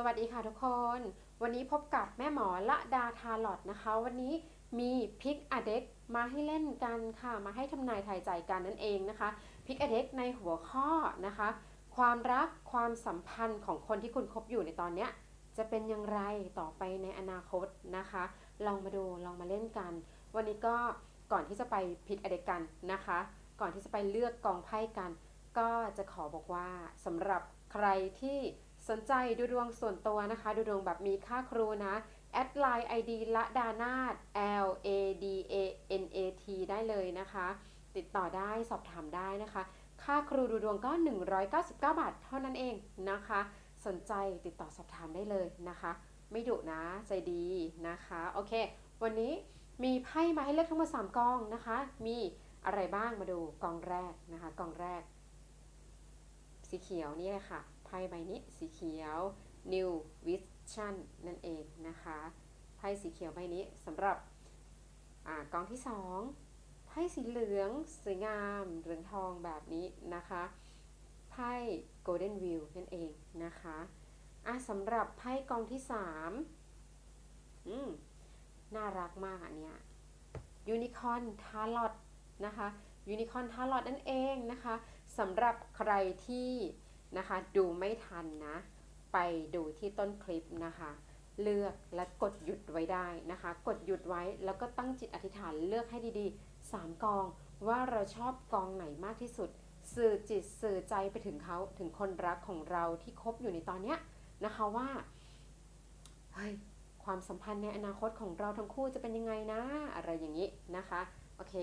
สวัสดีค่ะทุกคน วันนี้พบกับแม่หมอละดาทาลอดนะคะ วันนี้มีพิกอเด็กมาให้เล่นกันค่ะ มาให้ทำนายทายใจกันนั่นเองนะคะพิกอเด็กในหัวข้อนะคะ ความรักความสัมพันธ์ของคนที่คุณคบอยู่ในตอนเนี้ยจะเป็นอย่างไรต่อไปในอนาคตนะคะ ลองมาดูลองมาเล่นกัน วันนี้ก็ก่อนที่จะไปพิกอเด็กกันนะคะ ก่อนที่จะไปเลือกกองไพ่กัน ก็จะขอบอกว่าสำหรับใครที่ สนใจดูดวงส่วนตัวนะคะ ดูดวงแบบมีค่าครูนะแอดไลน์ ID ละดานาด L A D A N A T ได้เลยนะคะ ติดต่อได้สอบถามได้นะคะ ค่าครูดูดวงก็ 199 บาทเท่านั้นเองนะคะ สนใจติดต่อสอบถามได้เลยนะคะ ไม่ดุนะใจดีนะคะ โอเค วันนี้มีไพ่มาให้เลือกทั้งหมด3กองนะคะ มีอะไรบ้างมาดูกองแรกนะคะ กองแรก สีเขียวนี่เลยค่ะ ไพ่ใบนี้สีเขียว New Vision นั่นเองนะคะไพ่สีเขียวใบนี้สำหรับอกองที่2ไพ่สีเหลืองสวยงามเหลืองทองแบบนี้นะคะไพ่ Golden View นั่นเองนะคะอะสำหรับไพ่กองที่3อืมน่ารักมากอันเนี้ย Unicorn Tarot นะคะ Unicorn Tarot นั่นเองนะคะสำหรับใครที่ นะคะ ดูไม่ทันนะ ไปดูที่ต้นคลิปนะคะ เลือกและกดหยุดไว้ได้นะคะ กดหยุดไว้แล้วก็ตั้งจิตอธิษฐานเลือกให้ดีๆ 3 กอง ว่าเราชอบกองไหนมากที่สุด สื่อจิตสื่อใจไปถึงเขาถึงคนรักของเราที่คบอยู่ในตอนเนี้ยนะคะว่าเฮ้ยความสัมพันธ์ในอนาคตของเราทั้งคู่จะเป็นยังไงนะ อะไรอย่างนี้นะคะ โอเค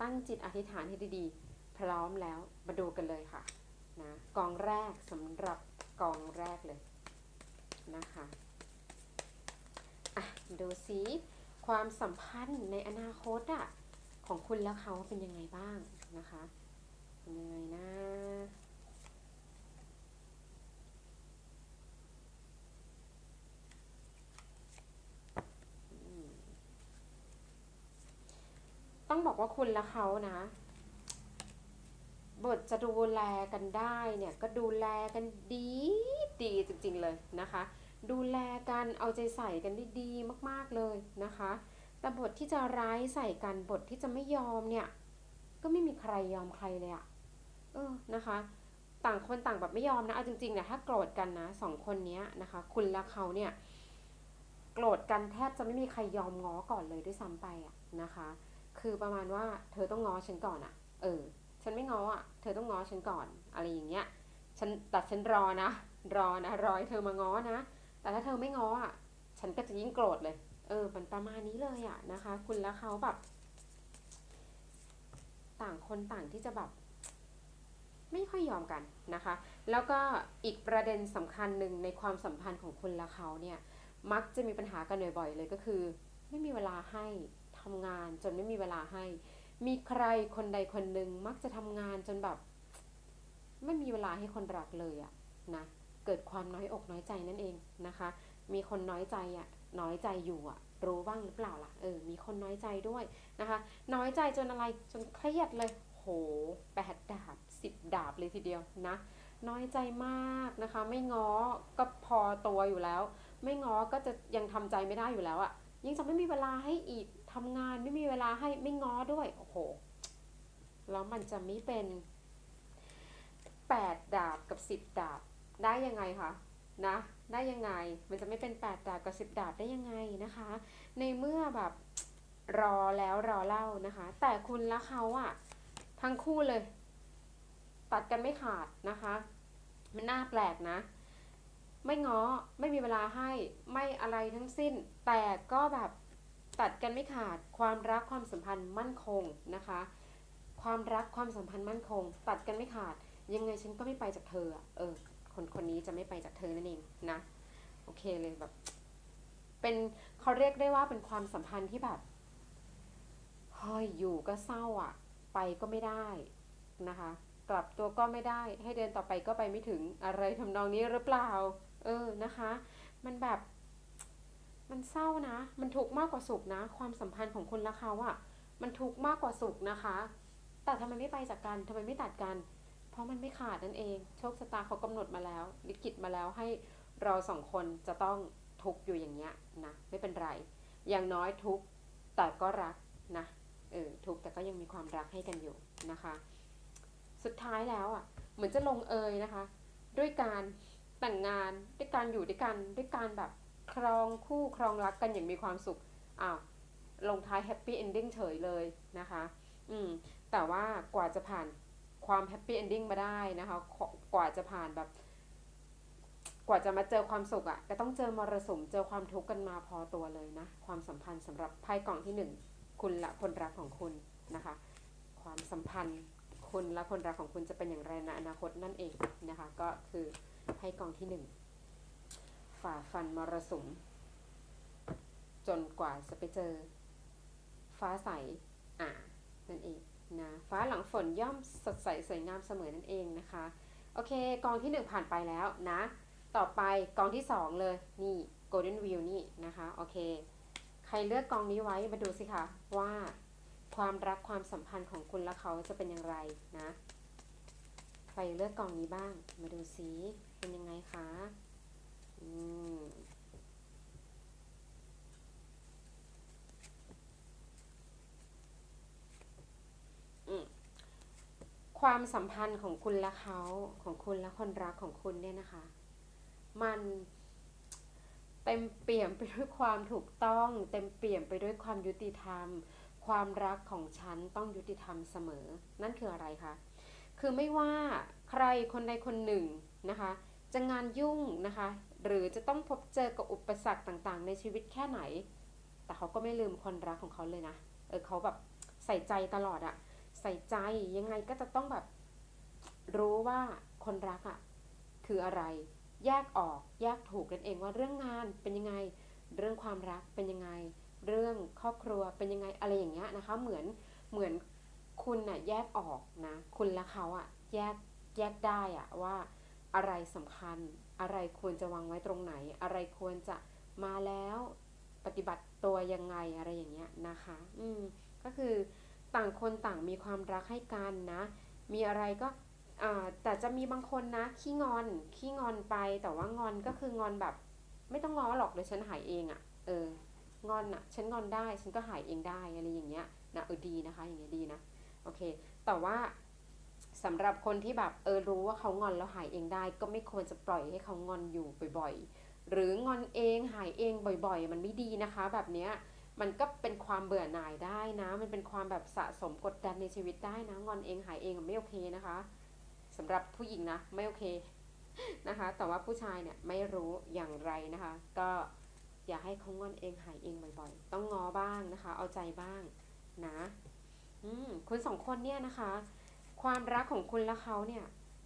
ตั้งจิตอธิษฐานให้ดีๆ พร้อมแล้วมาดูกันเลยค่ะ นะกองแรกสำหรับกองแรกเลยนะคะอะดูสิความสัมพันธ์ในอนาคตอะของคุณและเขาเป็นยังไงบ้างนะคะเป็นยังไงนะต้องบอกว่าคุณและเขานะ บทจะดูแลกันได้เนี่ยก็ดูแลกันดีดีจริงๆเลยนะคะ ดูแลกันเอาใจใส่กันได้ดีมากๆเลยนะคะ แต่บทที่จะร้ายใส่กันบทที่จะไม่ยอมเนี่ย ก็ไม่มีใครยอมใครเลยอะเออนะคะ ต่างคนต่างแบบไม่ยอมนะเอาจริงๆเนี่ยถ้าโกรธกันนะสองคนเนี้ยนะคะ คุณและเขาเนี่ยโกรธกันแทบจะไม่มีใครยอมง้อก่อนเลยด้วยซ้ำไปอะนะคะ คือประมาณว่าเธอต้องง้อฉันก่อนอะเออ ฉันไม่ง้ออะ เธอต้องง้อฉันก่อน อะไรอย่างเงี้ย ฉันแต่ฉันรอนะ รอนะ รอให้เธอมาง้อนะ แต่ถ้าเธอไม่ง้ออะ ฉันก็จะยิ่งโกรธเลย เออ มันประมาณนี้เลยอะนะคะ คุณและเขาแบบ ต่างคนต่างที่จะแบบ ไม่ค่อยยอมกันนะคะ แล้วก็อีกประเด็นสำคัญหนึ่งในความสัมพันธ์ของคุณและเขาเนี่ย มักจะมีปัญหากันบ่อยๆเลยก็คือ ไม่มีเวลาให้ทำงานจนไม่มีเวลาให้ มีใครคนใดคนหนึ่งมักจะทำงานจนแบบ ไม่มีเวลาให้คนรักเลยอะนะเกิดความน้อยอกน้อยใจนั่นเองนะคะ มีคนน้อยใจอะน้อยใจอยู่อะรู้บ้างหรือเปล่าล่ะเออมีคนน้อยใจด้วยนะคะ น้อยใจจนอะไรจนเครียดเลย โหแปดดาบสิบดาบเลยทีเดียวนะน้อยใจมากนะคะ ไม่ง้อก็พอตัวอยู่แล้ว ไม่ง้อก็จะยังทำใจไม่ได้อยู่แล้วอะยิ่งจะไม่มีเวลาให้อีก ทำงานไม่มีเวลาให้ไม่ง้อด้วย โอ้โห แล้วมันจะไม่เป็นแปดดาบกับสิบดาบได้ยังไงคะนะ ได้ยังไง มันจะไม่เป็นแปดดาบกับสิบดาบได้ยังไงนะคะ ในเมื่อแบบรอแล้วรอเล่านะคะ แต่คุณและเขาอะทั้งคู่เลย ตัดกันไม่ขาดนะคะ มันน่าแปลกนะ ไม่ง้อไม่มีเวลาให้ไม่อะไรทั้งสิ้น แต่ก็แบบ ตัดกันไม่ขาดความรักความสัมพันธ์มั่นคงนะคะ ความรักความสัมพันธ์มั่นคง ตัดกันไม่ขาด ยังไงฉันก็ไม่ไปจากเธอเออ คนคนนี้จะไม่ไปจากเธอนั่นเองนะโอเคเลยแบบ เป็นเขาเรียกได้ว่าเป็นความสัมพันธ์ที่แบบเฮ้ยอยู่ก็เศร้าอะ ไปก็ไม่ได้นะคะ กลับตัวก็ไม่ได้ ให้เดินต่อไปก็ไปไม่ถึงอะไรทำนองนี้หรือเปล่า เออนะคะ มันแบบ มันเศร้านะ มันทุกข์มากกว่าสุขนะ ความสัมพันธ์ของคุณและเขาอะมันทุกข์มากกว่าสุขนะคะ แต่ทำไมไม่ไปจากกันทำไมไม่ตัดกัน เพราะมันไม่ขาดนั่นเอง โชคชะตาเขากำหนดมาแล้วลิขิตมาแล้วให้เราสองคนจะต้องทุกข์อยู่อย่างเงี้ยนะ ไม่เป็นไร อย่างน้อยทุกข์แต่ก็รักนะ เออทุกข์แต่ก็ยังมีความรักให้กันอยู่นะคะ สุดท้ายแล้วอะ เหมือนจะลงเอยนะคะ ด้วยการแต่งงานด้วยการอยู่ด้วยกันด้วยการแบบ ครองคู่ครองรักกันอย่างมีความสุขอ้าวลงท้ายแฮปปี้เอนดิ้งเฉยเลยนะคะ อืม แต่ว่ากว่าจะผ่านความแฮปปี้เอนดิ้งมาได้นะคะ กว่าจะผ่านแบบ กว่าจะมาเจอความสุขอะ่ะ ก็ต้องเจอมรสุม เจอความทุกข์กันมาพอตัวเลยนะ ความสัมพันธ์สำหรับไพ่กล่องที่หนึ่งคุณและคนรักของคุณนะคะ ความสัมพันธ์คุณและคนรักของคุณจะเป็นอย่างไรในอนาคตนั่นเองนะคะ ก็คือไพ่กล่องที่หนึ่ง ฝ่าฟันมรสุม จนกว่าจะไปเจอ ฟ้าใส อ่า นั่นเองนะ ฟ้าหลังฝนย่อมสดใสสวยงามเสมอนั่นเองนะคะ โอเค กองที่หนึ่งผ่านไปแล้วนะ ต่อไปกองที่สองเลย นี่ golden wheel นี่นะคะ โอเค ใครเลือกกองนี้ไว้มาดูสิคะว่าความรักความสัมพันธ์ของคุณและเขาจะเป็นอย่างไรนะ ใครเลือกกองนี้บ้าง มาดูซิเป็นยังไงคะ ความสัมพันธ์ของคุณและเขาของคุณและคนรักของคุณเนี่ยนะคะ มันเต็มเปี่ยมไปด้วยความถูกต้อง เต็มเปี่ยมไปด้วยความยุติธรรม ความรักของฉันต้องยุติธรรมเสมอ นั่นคืออะไรคะคือไม่ว่าใครคนใดคนหนึ่งนะคะ จะงานยุ่งนะคะ หรือจะต้องพบเจอกับอุปสรรคต่างๆ ในชีวิตแค่ไหน แต่เขาก็ไม่ลืมคนรักของเขาเลยนะ เออเขาแบบใส่ใจตลอดอะใส่ใจยังไงก็จะต้องแบบรู้ว่าคนรักอะคืออะไร แยกออกแยกถูกนั่นเองว่าเรื่องงานเป็นยังไง เรื่องความรักเป็นยังไง เรื่องครอบครัวเป็นยังไงอะไรอย่างเงี้ยนะคะ เหมือนเหมือนคุณน่ะแยกออกนะ คุณและเขาอะแยกแยกได้อะว่าอะไรสำคัญ อะไรควรจะวางไว้ตรงไหน อะไรควรจะมาแล้วปฏิบัติตัวยังไงอะไรอย่างเงี้ยนะคะ อืมก็คือต่างคนต่างมีความรักให้กันนะ มีอะไรก็แต่จะมีบางคนนะขี้งอนขี้งอนไปแต่ว่างอนก็คืองอนแบบ ไม่ต้องง้อหรอกเดี๋ยวฉันหายเองอะ่ะ เอองอนอะ่ะ ฉันงอนได้ฉันก็หายเองได้อะไรอย่างเงี้ยนะเออดีนะคะ อย่างเงี้ยดีนะโอเค แต่ว่า สำหรับคนที่แบบเออรู้ว่าเขางอนแล้วหายเองได้ ก็ไม่ควรจะปล่อยให้เขางอนอยู่บ่อยๆ หรืองอนเองหายเองบ่อยๆ มันไม่ดีนะคะ แบบเนี้ยมันก็เป็นความเบื่อหน่ายได้นะ มันเป็นความแบบสะสมกดดันในชีวิตได้นะ งอนเองหายเองไม่โอเคนะคะสำหรับผู้หญิงนะไม่โอเคนะคะ แต่ว่าผู้ชายเนี่ยไม่รู้อย่างไรนะคะ ก็อย่าให้เขางอนเองหายเองบ่อยๆ ต้องงอบ้างนะคะ เอาใจบ้างนะ อืมคุณสองคนเนี่ยนะคะ ความรักของคุณและเขาเนี่ย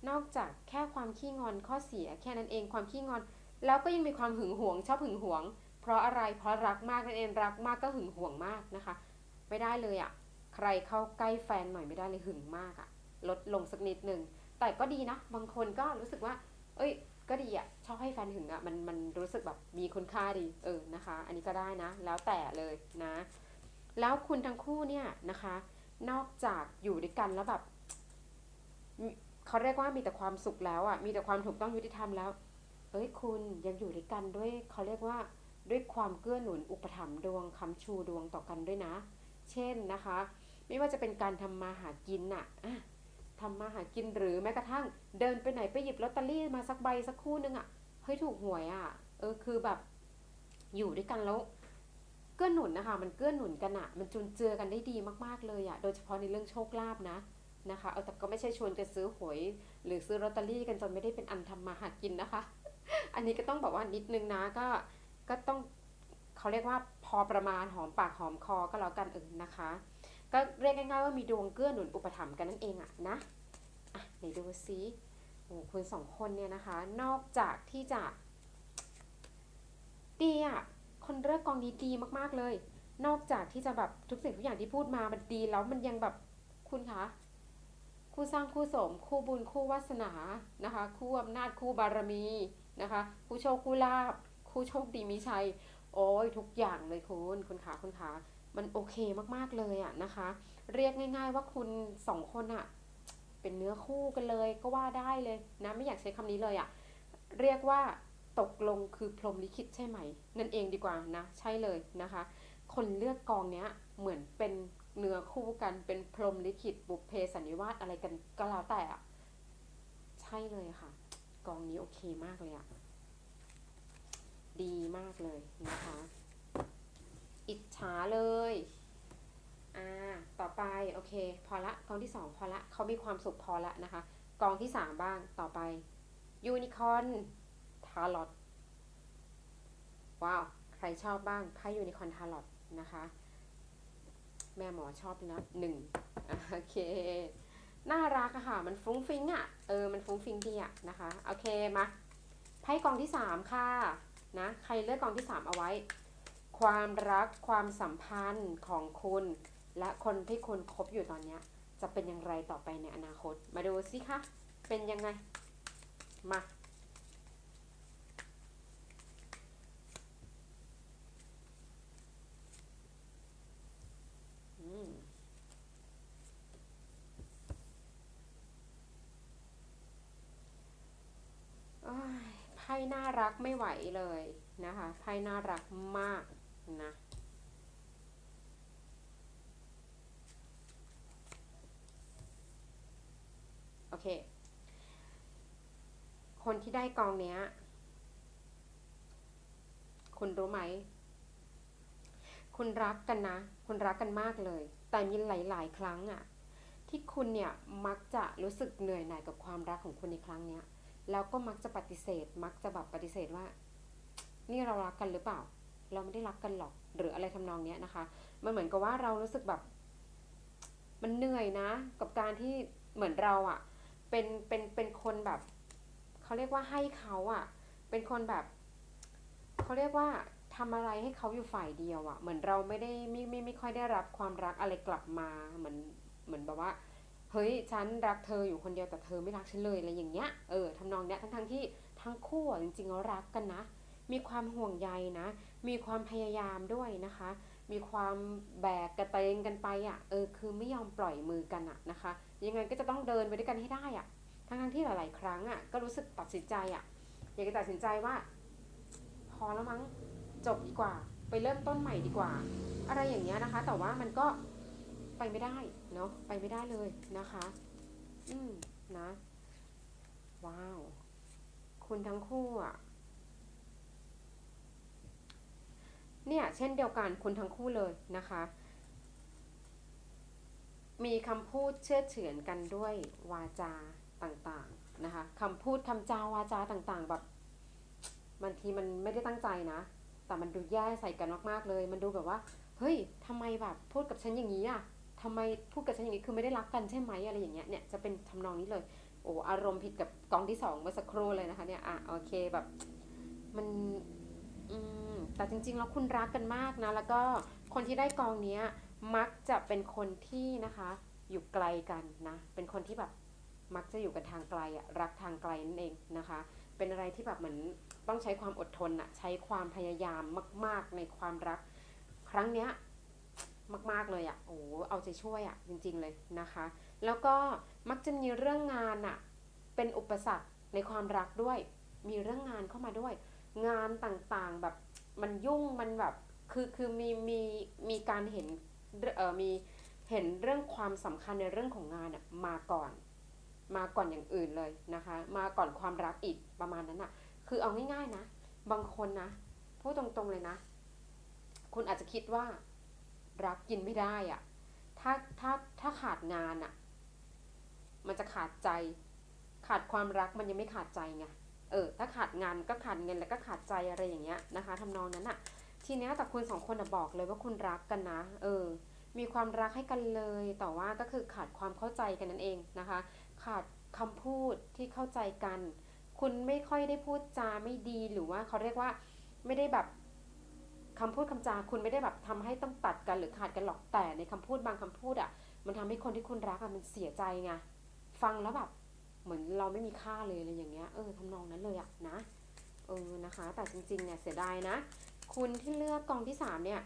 นอกจากแค่ความขี้งอนข้อเสีย แค่นั้นเองความขี้งอน แล้วก็ยังมีความหึงหวง ชอบหึงหวง เพราะอะไรเพราะรักมากนั่นเองรักมากก็หึงหวงมากนะคะ ไม่ได้เลยอะ่ะใครเข้าใกล้แฟนหน่อยไม่ได้เลยหึงมากอะ่ะ ลดลงสักนิดหนึ่งแต่ก็ดีนะบางคนก็รู้สึกว่า เอ้ย ก็ดีอะ่ะชอบให้แฟนหึงอะ่ะมันมันรู้สึกแบบมีคุณค่าดีเออนะคะ อันนี้ก็ได้นะ แล้วแต่เลยนะ แล้วคุณทั้งคู่เนี่ยนะคะ นอกจากอยู่ด้วยกันแล้วแบบ เขาเรียกว่ามีแต่ความสุขแล้วอะมีแต่ความถูกต้องยุติธรรมแล้ว เอ้ยคุณยังอยู่ด้วยกันด้วยเขาเรียกว่าด้วยความเกื้อหนุนอุปถัมภ์ดวงคำชูดวงต่อกันด้วยนะ เช่นนะคะ ไม่ว่าจะเป็นการทำมาหากินน่ะทำมาหากินหรือแม้กระทั่ง เดินไปไหนไปหยิบลอตเตอรี่มาสักใบสักคู่นึงอะ่ะเฮ้ยถูกหวยอะ่ะ เออคือแบบ อยู่ด้วยกันแล้วเกื้อหนุนนะคะ มันเกื้อหนุนกันอะ่ะ มันจุนเจือกันได้ดีมากๆเลยอะ่ะ โดยเฉพาะในเรื่องโชคลาภนะ นะคะเออแต่ก็ไม่ใช่ชวนกันซื้อหวยหรือซื้อลอตเตอรี่กันจนไม่ได้เป็นอันทำมาหากินนะคะ อันนี้ก็ต้องบอกว่านิดนึงนะก็ก็ต้องเขาเรียกว่าพอประมาณหอมปากหอมคอก็แล้วกันเออนะคะ ก็เรียกง่ายๆว่ามีดวงเกื้อหนุนอุปถัมภ์กันนั่นเองอะนะอะไหนดูซิโอ้คุณสองคนเนี่ยนะคะ นอกจากที่จะดีอะคนเลือกกองนี้ดีมากๆเลย นอกจากที่จะแบบทุกสิ่งทุกอย่างที่พูดมามันดีแล้วมันยังแบบคุณคะ คู่สร้างคู่สม คู่บุญคู่วาสนานะคะ คู่อำนาจคู่บารมีนะคะ คู่โชคคู่ลาบ คู่โชคดีมีชัย โอ้ยทุกอย่างเลยคุณคุณขาคุณขามันโอเคมากๆเลยอะนะคะ เรียกง่าย ๆ ว่าคุณสองคนอะเป็นเนื้อคู่กันเลยก็ว่าได้เลยนะไม่อยากใช้คำนี้เลยอะเรียกว่าตกลงคือพรหมลิขิตใช่ไหม นั่นเองดีกว่านะ ใช่เลยนะคะ คนเลือกกองเนี้ยเหมือนเป็น เนื้อคู่กันเป็นพรหมลิขิตบุพเพสันนิวาสอะไรกันก็แล้วแต่อะใช่เลยค่ะ กองนี้โอเคมากเลยอะดีมากเลยนะคะ อิจฉาเลยอ่าต่อไปโอเค พอละกองที่สองพอละเขามีความสุขพอละนะคะ กองที่สามบ้างต่อไปยูนิคอนทาร์ลอตว้าว ใครชอบบ้างไพ่ยูนิคอนทาร์ลอตนะคะ แม่หมอชอบนะหนึ่งโอเค น่ารักอะค่ะ มันฟุ้งฟิ้งอะเออ มันฟุ้งฟิ้งดีอะนะคะ โอเค มาไพ่กองที่สามค่ะ นะ ใครเลือกกองที่สามเอาไว้ ความรัก ความสัมพันธ์ของคุณ และคนที่คุณคบอยู่ตอนเนี้ยจะเป็นอย่างไรต่อไปในอนาคต มาดูสิคะ เป็นยังไง มา อืม โอ้ยไพ่ น่ารักไม่ไหวเลยนะคะไพ่น่ารักมากนะโอเค คนที่ได้กองเนี้ย คุณรู้ไหม คุณรักกันนะ คุณรักกันมากเลย แต่มีหลาย ๆ ครั้งอะที่คุณเนี่ยมักจะรู้สึกเหนื่อยหน่ายกับความรักของคุณในครั้งเนี้ย แล้วก็มักจะปฏิเสธ มักจะแบบปฏิเสธว่า นี่เรารักกันหรือเปล่า เราไม่ได้รักกันหรอก หรืออะไรทำนองเนี้ยนะคะ มันเหมือนกับว่าเรารู้สึกแบบ มันเหนื่อยนะ กับการที่เหมือนเราอะเป็นเป็นเป็นคนแบบเขาเรียกว่าให้เขาอะเป็นคนแบบเขาเรียกว่าทำอะไรให้เขาอยู่ฝ่ายเดียวอะเหมือนเราไม่ได้ไม่ไม่ไม่ค่อยได้รับความรักอะไรกลับมา เหมือนเหมือนแบบว่า เฮ้ยฉันรักเธออยู่คนเดียวแต่เธอไม่รักฉันเลยอะไรอย่างเงี้ยเออทำนองเนี้ยทั้งทั้งๆที่ทั้งคู่จริงๆแล้วรักกันนะ มีความห่วงใยนะ มีความพยายามด้วยนะคะ มีความแบกกระเตงกันไปอะเออคือไม่ยอมปล่อยมือกันอะนะคะ ยังไงก็จะต้องเดินไปด้วยกันให้ได้อะ ทั้งทั้งๆที่หลาย ๆ ครั้งอะก็รู้สึกตัดสินใจอะอยากจะตัดสินใจว่า พอแล้วมั้งจบดีกว่า ไปเริ่มต้นใหม่ดีกว่า อะไรอย่างเงี้ยนะคะ แต่ว่ามันก็ไปไม่ได้ เนาะไปไม่ได้เลยนะคะ อืมนะ ว้าว คุณทั้งคู่อะเนี่ยเช่นเดียวกันคุณทั้งคู่เลยนะคะ มีคำพูดเชื่อเฉือนกันด้วยวาจาต่างๆนะคะคำพูดคำจาวาจาต่างๆแบบบางทีมันไม่ได้ตั้งใจนะ แต่มันดูแย่ใส่กันมากๆเลย มันดูแบบว่า เฮ้ยทำไมแบบพูดกับฉันอย่างนี้อะ ทำไมพูดกับฉันอย่างนี้คือไม่ได้รักกันใช่ไหมอะไรอย่างเงี้ยเนี่ยจะเป็นทำนองนี้เลยโอ้อารมณ์ผิดกับกองที่สองเมื่อสักครู่เลยนะคะเนี่ยอะโอเคแบบมันอืมแต่จริงๆแล้วคุณรักกันมากนะ แล้วก็คนที่ได้กองเนี้ยมักจะเป็นคนที่นะคะ อยู่ไกลกันนะ เป็นคนที่แบบมักจะอยู่กันทางไกลอะรักทางไกลนั่นเองนะคะ เป็นอะไรที่แบบเหมือนต้องใช้ความอดทนอะใช้ความพยายามมาก ๆ ในความรัก ครั้งเนี้ย มากๆเลยอะโอ้เอาใจช่วยอะจริงๆเลยนะคะ แล้วก็มักจะมีเรื่องงานอะเป็นอุปสรรคในความรักด้วย มีเรื่องงานเข้ามาด้วย งานต่างๆแบบมันยุ่งมันแบบคือคือมีมีมีการเห็นเอ่อมีเห็นเรื่องความสำคัญในเรื่องของงานอะมาก่อน มาก่อนอย่างอื่นเลยนะคะ มาก่อนความรักอีกประมาณนั้นอะ คือเอาง่ายๆนะ บางคนนะพูดตรงๆเลยนะ คุณอาจจะคิดว่า รักกินไม่ได้อะถ้าถ้าถ้าขาดงานอะมันจะขาดใจ ขาดความรักมันยังไม่ขาดใจไงเออถ้าขาดงานก็ขาดเงินแล้วก็ขาดใจอะไรอย่างเงี้ยนะคะทำนองนั้นอะทีเนี้ยแต่คุณสองคนอะบอกเลยว่าคุณรักกันนะ เออ มีความรักให้กันเลย แต่ว่าก็คือขาดความเข้าใจกันนั่นเองนะคะ ขาดคำพูดที่เข้าใจกัน คุณไม่ค่อยได้พูดจาไม่ดีหรือว่าเขาเรียกว่าไม่ได้แบบ คำพูดคำจาคุณไม่ได้แบบทำให้ต้องตัดกันหรือขาดกันหรอกแต่ในคำพูดบางคำพูดอะมันทำให้คนที่คุณรักอะมันเสียใจไงฟังแล้วแบบเหมือนเราไม่มีค่าเลยอะไรอย่างเงี้ยเออทำนองนั้นเลยอะนะเออนะคะ แต่จริงๆเนี่ยเสียดายนะ คุณที่เลือกกองที่สามเนี่ย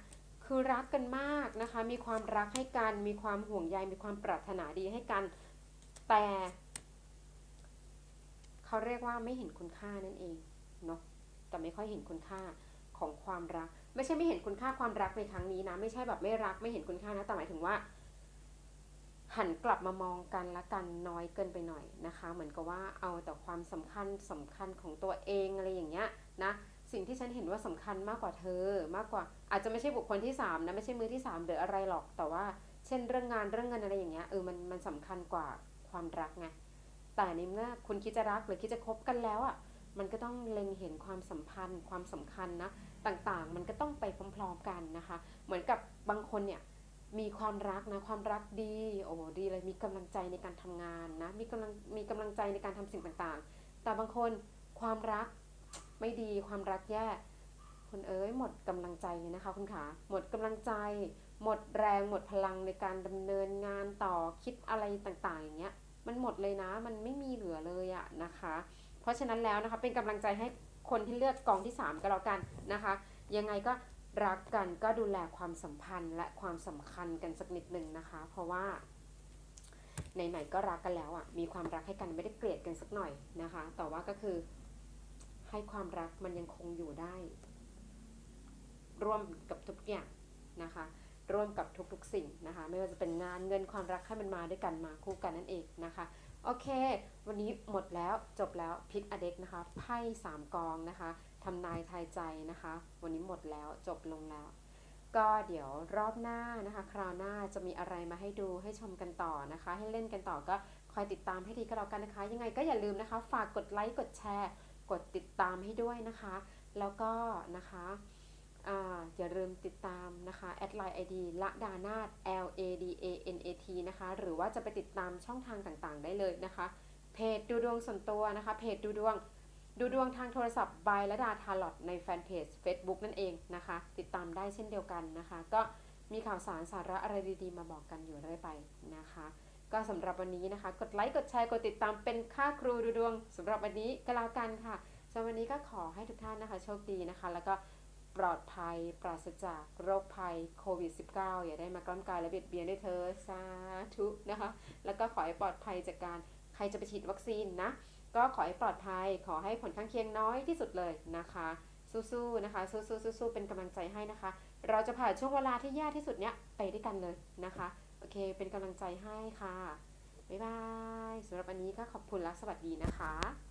คือรักกันมากนะคะ มีความรักให้กัน มีความห่วงใย มีความปรารถนาดีให้กัน แต่เขาเรียกว่าไม่เห็นคุณค่านั่นเองเนาะแต่ไม่ค่อยเห็นคุณค่า ของความรัก ไม่ใช่ไม่เห็นคุณค่าความรักในครั้งนี้นะ ไม่ใช่แบบไม่รักไม่เห็นคุณค่านะแต่หมายถึงว่า หันกลับมามองกันและกันน้อยเกินไปหน่อยนะคะ เหมือนกับว่าเอาแต่ความสำคัญสำคัญของตัวเองอะไรอย่างเงี้ยนะสิ่งที่ฉันเห็นว่าสำคัญมากกว่าเธอ มากกว่า อาจจะไม่ใช่บุคคลที่สามนะไม่ใช่มือที่สามหรืออะไรหรอกแต่ว่า เช่นเรื่องงานเรื่องเงินอะไรอย่างเงี้ยเออมันมันสำคัญกว่าความรักไงแต่ในเมื่อคุณคิดจะรักหรือคิดจะคบกันแล้วอะ มันก็ต้องเล็งเห็นความสัมพันธ์ ความสำคัญนะต่างๆ มันก็ต้องไปพร้อมๆกันนะคะ เหมือนกับบางคนเนี่ยมีความรักนะความรักดีโอ้ดีเลยมีกำลังใจในการทำงานนะมีกำลังมีกำลังใจในการทำสิ่งต่างๆ แต่บางคนความรักไม่ดีความรักแย่คุณเอ๋ยหมดกำลังใจนะคะคุณขาหมดกำลังใจ หมดแรงหมดพลังในการดำเนินงานต่อคิดอะไรต่างๆอย่างเงี้ยมันหมดเลยนะมันไม่มีเหลือเลยอะนะคะ ราะฉะนั้นแล้วนะคะเป็นกำลังใจให้คนที่เลือกกองที่ 3 ก็แล้วกันนะคะ ยังไงก็รักกันก็ดูแลความสัมพันธ์และความสำคัญกันสักนิดหนึ่งนะคะ เพราะว่าไหนๆก็รักกันแล้วอะมีความรักให้กันไม่ได้เกลียดกันสักหน่อยนะคะ แต่ว่าก็คือให้ความรักมันยังคงอยู่ได้ ร่วมกับทุกอย่างนะคะ ร่วมกับทุกๆสิ่งนะคะ ไม่ว่าจะเป็นงานเงินความรักให้มันมาด้วยกันมาคู่กันนั่นเองนะคะ โอเค วันนี้หมดแล้วจบแล้วพิกอเด็กนะคะไพ่สามกองนะคะทำนายทายใจนะคะ วันนี้หมดแล้วจบลงแล้ว ก็เดี๋ยวรอบหน้านะคะ คราวหน้าจะมีอะไรมาให้ดูให้ชมกันต่อนะคะ ให้เล่นกันต่อก็คอยติดตามให้ดีก็แล้วกันนะคะ ยังไงก็อย่าลืมนะคะ ฝากกดไลค์กดแชร์ กดติดตามให้ด้วยนะคะ แล้วก็นะคะ อย่าลืมติดตามนะคะแอดไลน์ ID ละดานาด L A D A N A T นะคะ หรือว่าจะไปติดตามช่องทางต่างๆ ได้เลยนะคะ เพจดูดวงส่วนตัวนะคะ เพจดูดวง ดูดวงทางโทรศัพท์บายละดาทาร์ลอตในแฟนเพจ Facebook นั่นเองนะคะ ติดตามได้เช่นเดียวกันนะคะ ก็มีข่าวสารสาระอะไรดีๆ มาบอกกันอยู่เรื่อยไปนะคะ ก็สำหรับวันนี้นะคะ กดไลค์ กดแชร์ กดติดตามเป็นค่าครูดูดวงสำหรับวันนี้ก็แล้วกันค่ะสำหรับวันนี้ก็ขอให้ทุกท่านนะคะ โชคดีนะคะ แล้วก็ ปลอดภัย ปราศจากโรคภัยโควิด -19 อย่าได้มากล้ำกายและเบียดเบียนได้เธอสาธุนะคะ แล้วก็ขอให้ปลอดภัยจากการใครจะไปฉีดวัคซีนนะ ก็ขอให้ปลอดภัย ขอให้ผลข้างเคียงน้อยที่สุดเลยนะคะ สู้ๆนะคะ สู้ๆสู้ๆเป็นกำลังใจให้นะคะ เราจะผ่านช่วงเวลาที่ยากที่สุดเนี้ยไปด้วยกันเลยนะคะ โอเค เป็นกำลังใจให้ค่ะ บ๊ายบายสำหรับวันนี้ก็ขอบคุณและสวัสดีนะคะ